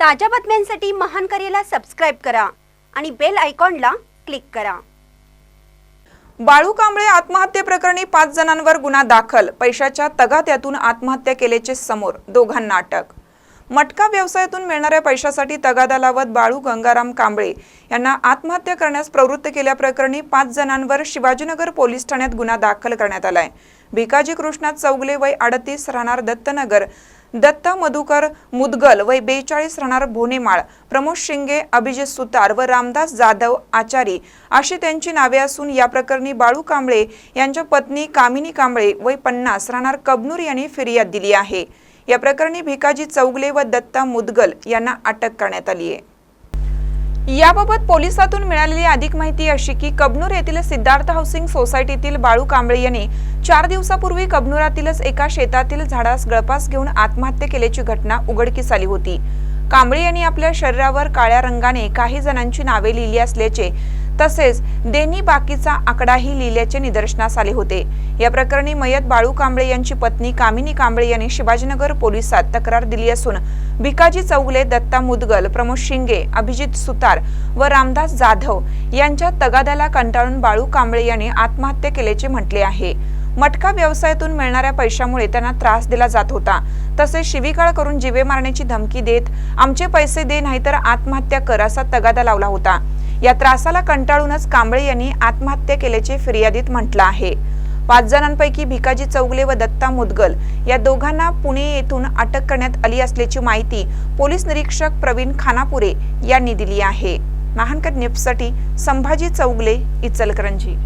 ताज्या बातम्यांसाठी महान करेला सबस्क्राईब करा आणि बेल आयकॉनला क्लिक करा. बाळू कांबळे आत्महत्येप्रकरणी पाच जणांवर गुन्हा दाखल. पैशाच्या तगात्यातून आत्महत्या केल्याचे समोर दोघांना अटक. मटका व्यवसायातून मिळणाऱ्या पैशासाठी तगादा लावत बाळू गंगाराम कांबळे यांना आत्महत्या करण्यास प्रवृत्त केल्याप्रकरणी पाच जणांवर शिवाजीनगर पोलीस ठाण्यात गुन्हा दाखल करण्यात आलाय. भिकाजी कृष्णा चौगले वय अडतीस राहणार दत्तनगर दत्ता मधुकर मुदगल वय बेचाळीस राहणार भोनेमाळ प्रमोद शिंगे अभिजित सुतार व रामदास जाधव आचारी अशी त्यांची नावे असून या प्रकरणी बाळू कांबळे यांच्या पत्नी कामिनी कांबळे वय पन्नास राहणार कबनूर यांनी फिर्याद दिली आहे. या प्रकरणी भिकाजी चौगले व दत्ता मुदगल यांना अटक करण्यात आली आहे. याबाबत पोलिसातून मिळालेली अधिक माहिती अशी की कबनूर येथील सिद्धार्थ हाऊसिंग सोसायटीतील बाळू कांबळे यांनी चार दिवसापूर्वी कबनूरातीलच एका शेतातील झाडास गळपास घेऊन आत्महत्या केल्याची घटना उघडकीस आली होती. कांबळे यांनी आपल्या शरीरावर काळ्या रंगाने काही जणांची नावे लिहिली असल्याचे तसेच देणी बाकीचा आकडाही लिहिल्याचे निदर्शनास आले होते. या प्रकरणी मयत बाळू कांबळे यांची पत्नी कामिनी कांबळे यांनी शिवाजीनगर पोलिसात तक्रार दिली असून भिकाजी चौगले दत्ता मुदगल प्रमोद शिंगे अभिजित सुतार व रामदास जाधव यांच्या तगाद्याला कंटाळून बाळू कांबळे यांनी आत्महत्या केल्याचे म्हटले आहे. मटका व्यवसायातून मिळणाऱ्या पैशामुळे त्यांना त्रास दिला जात होता. तसेच शिवीकाळ करून जिवे मारण्याची धमकी देत आमचे पैसे दे नाहीतर आत्महत्या कर असा तगादा लावला होता. या त्रासाला कंटाळूनच कांबळे यांनी आत्महत्या केल्याचे फिर्यादीत म्हटलं आहे. पाच जणांपैकी भिकाजी चौगले व दत्ता मुदगल या दोघांना पुणे येथून अटक करण्यात आली असल्याची माहिती पोलीस निरीक्षक प्रवीण खानापुरे यांनी दिली आहे. महानकर न्यूजसाठी संभाजी चौगले इचलकरंजी.